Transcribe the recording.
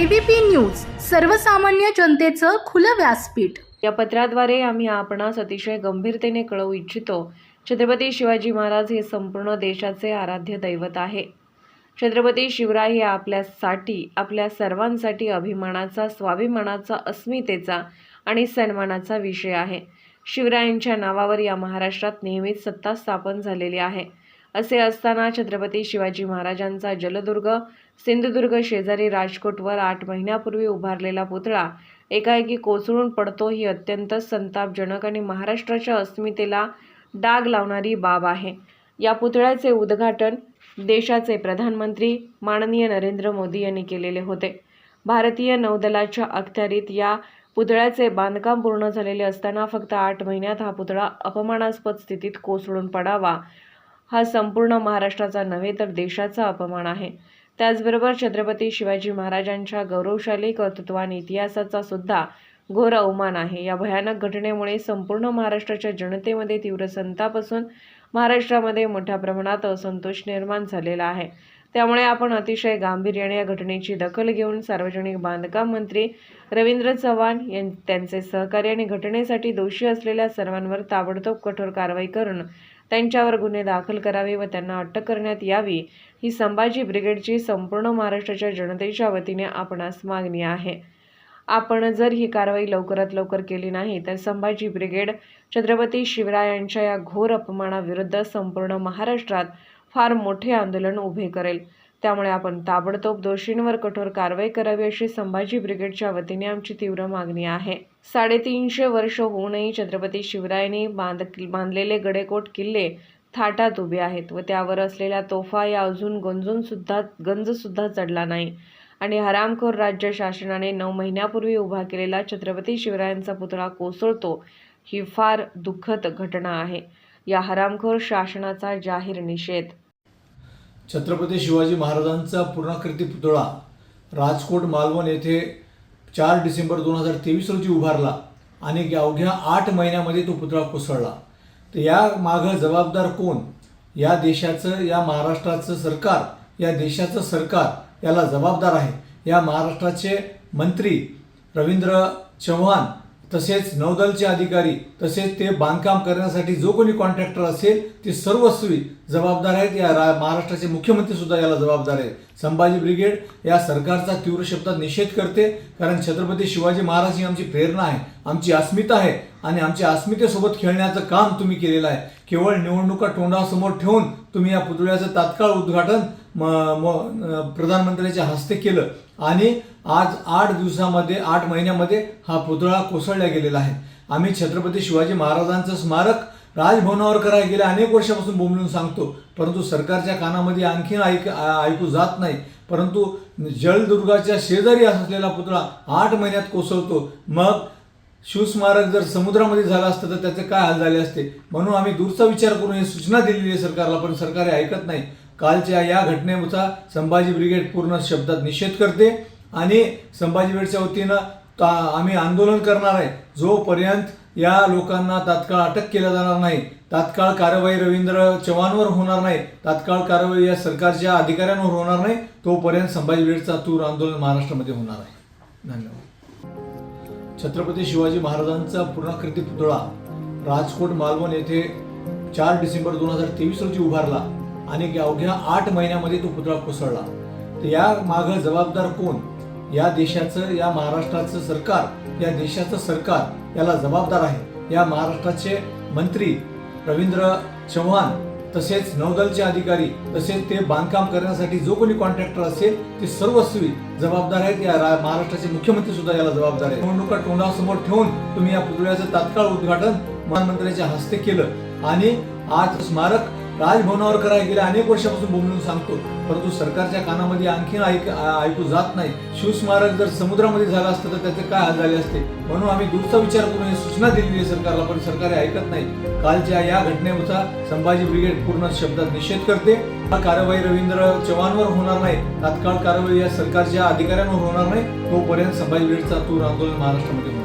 ABP news सर्वसामान्य जनतेचं खुलं व्यासपीठ. या पत्राद्वारे आम्ही आपणास अतिशय गंभीरतेने कळवू इच्छितो. छत्रपती शिवाजी महाराज हे संपूर्ण देशाचे आराध्य दैवत आहे. छत्रपती शिवराय हे आपल्यासाठी आपल्या सर्वांसाठी अभिमानाचा स्वाभिमानाचा अस्मितेचा आणि सन्मानाचा विषय आहे. शिवरायांच्या नावावर या महाराष्ट्रात नेहमीच सत्ता स्थापन झालेली आहे. असे असताना छत्रपती शिवाजी महाराजांचा जलदुर्ग सिंधुदुर्ग शेजारी राजकोटवर आठ महिन्यापूर्वी उभारलेला पुतळा एकाएकी कोसळून पडतो ही अत्यंत संतापजनक आणि महाराष्ट्राच्या अस्मितेला डाग लावणारी बाब आहे. या पुतळ्याचे उद्घाटन देशाचे प्रधानमंत्री माननीय नरेंद्र मोदी यांनी केलेले होते. भारतीय नौदलाच्या अखत्यारीत या पुतळ्याचे बांधकाम पूर्ण झालेले असताना फक्त आठ महिन्यात हा पुतळा अपमानास्पद स्थितीत कोसळून पडावा हा संपूर्ण महाराष्ट्राचा नव्हे तर देशाचा अपमान आहे. त्याचबरोबर छत्रपती शिवाजी महाराजांच्या गौरवशाली कर्तृत्व आणि इतिहासाचा सुद्धा घोर अवमान आहे. या भयानक घटनेमुळे संपूर्ण महाराष्ट्राच्या जनतेमध्ये तीव्र संताप असून महाराष्ट्रामध्ये मोठ्या प्रमाणात असंतोष निर्माण झालेला आहे. त्यामुळे आपण अतिशय गांभीर्याने या घटनेची दखल घेऊन सार्वजनिक बांधकाम मंत्री रवींद्र चव्हाण यां त्यांचे सहकारी आणि घटनेसाठी दोषी असलेल्या सर्वांवर ताबडतोब कठोर कारवाई करून त्यांच्यावर गुन्हे दाखल करावे व त्यांना अटक करण्यात यावी ही संभाजी ब्रिगेडची संपूर्ण महाराष्ट्राच्या जनतेच्या वतीने आपणास मागणी आहे. आपण जर ही कारवाई लवकरात लवकर केली नाही तर संभाजी ब्रिगेड छत्रपती शिवरायांच्या या घोर अपमानाविरुद्ध संपूर्ण महाराष्ट्रात फार मोठे आंदोलन उभे करेल. त्यामुळे आपण ताबडतोब दोषींवर कठोर कारवाई करावी अशी संभाजी ब्रिगेडच्या वतीने आमची तीव्र मागणी आहे. साडेतीनशे वर्ष होऊनही छत्रपती शिवरायांनी बांध बांधलेले गडेकोट किल्ले थाटात उभे आहेत व त्यावर असलेल्या तोफा या अजून गंजूनसुद्धा गंजसुद्धा चढला नाही. आणि हरामखोर राज्य शासनाने नऊ महिन्यापूर्वी उभा केलेला छत्रपती शिवरायांचा पुतळा कोसळतो ही फार दुःखद घटना आहे. या हरामखोर शासनाचा जाहीर निषेध. छत्रपती शिवाजी महाराजांचा पूर्णाकृती पुतळा राजकोट मालवण येथे चार डिसेंबर दोन हजार तेवीस रोजी उभारला आणि अवघ्या आठ महिन्यामध्ये तो पुतळा कोसळला. तर या मागं जबाबदार कोण? या देशाचं या महाराष्ट्राचं सरकार या देशाचं सरकार याला जबाबदार आहे. या महाराष्ट्राचे मंत्री रवींद्र चव्हाण तसेच नौदलचे अधिकारी तसेच ते बांधकाम करण्यासाठी जो कोणी कॉन्ट्रॅक्टर असेल ते सर्वस्वी जबाबदार आहेत. या रा महाराष्ट्राचे मुख्यमंत्री सुद्धा याला जबाबदार आहेत. संभाजी ब्रिगेड या सरकारचा तीव्र शब्दात निषेध करते कारण छत्रपती शिवाजी महाराज ही आमची प्रेरणा आहे आमची अस्मिता आहे आणि आमच्या अस्मितेसोबत खेळण्याचं काम तुम्ही केलेलं आहे. केवळ निवडणुका तोंडासमोर ठेवून तुम्ही या पुतळ्याचं तात्काळ उद्घाटन म म प्रधानमंत्र्यांच्या हस्ते केलं. आणि आज आठ दिवसामध्ये आठ महिन्यामध्ये हा पुतळा कोसळला गेलेला आहे. आम्ही छत्रपती शिवाजी महाराजांचं स्मारक राजभवनावर करायला गेल्या अनेक वर्षापासून बोंबलून सांगतो. परंतु सरकारच्या कानामध्ये आणखीन ऐक ऐकू जात नाही. परंतु जलदुर्गाच्या शेजारी असलेला पुतळा आठ महिन्यात कोसळतो. मग शिवस्मारक जर समुद्रामध्ये झालं असतं तर त्याचे काय हाल झाले असते? म्हणून आम्ही दूरचा विचार करून ही सूचना दिलेली आहे सरकारला पण सरकार ऐकत नाही. कालच्या या घटनेचा संभाजी ब्रिगेड पूर्ण शब्दात निषेध करते आणि संभाजी ब्रिगेडच्या वतीनं ता आम्ही आंदोलन करणार आहे. जोपर्यंत या लोकांना तात्काळ अटक केल्या जाणार नाही तात्काळ कारवाई रवींद्र चव्हाणवर होणार नाही तात्काळ कारवाई या सरकारच्या अधिकाऱ्यांवर होणार नाही तोपर्यंत संभाजी ब्रिगेडचा तूर आंदोलन महाराष्ट्रामध्ये होणार आहे. धन्यवाद. छत्रपती शिवाजी महाराजांचा पूर्णाकृती पुतळा राजकोट मालवण येथे चार डिसेंबर दोन हजार तेवीस रोजी उभारला. आणि अवघ्या आठ महिन्यामध्ये तो पुतळा कोसळला. तर या मागं जबाबदार कोण? या देशाचं या महाराष्ट्राचं सरकार या देशाचं सरकार याला जबाबदार आहे. या महाराष्ट्राचे मंत्री रवींद्र चव्हाण तसेच नौदलचे अधिकारी तसेच ते बांधकाम करण्यासाठी जो कोणी कॉन्ट्रॅक्टर असेल ते सर्वस्वी जबाबदार आहेत. या रा- महाराष्ट्राचे मुख्यमंत्री सुद्धा याला जबाबदार आहे निवडणुका तोंडासमोर ठेवून तुम्ही या पुतळ्याचं तात्काळ उद्घाटन प्रधानमंत्र्यांच्या हस्ते केलं. आणि आज स्मारक राजभवनावर करायला गेल्या अनेक वर्षापासून बोंबलून सांगतो. परंतु सरकारच्या कानामध्ये आणखीन ऐक ऐकू जात नाही. शिवस्मारक जर समुद्रामध्ये झालं असतं तर त्याचे काय हाल झाले असते? म्हणून आम्ही दूरचा विचार करून ही सूचना दिलेली आहे सरकारला पण सरकार ऐकत नाही. कालच्या या घटनेचा संभाजी ब्रिगेड पूर्ण शब्दात निषेध करते. हा कारवाई रवींद्र चव्हाणवर होणार नाही. तात्काळ कारवाई या सरकारच्या अधिकाऱ्यांवर होणार नाही. तोपर्यंत संभाजी ब्रिगेडचा तूर आंदोलन महाराष्ट्रामध्ये होणार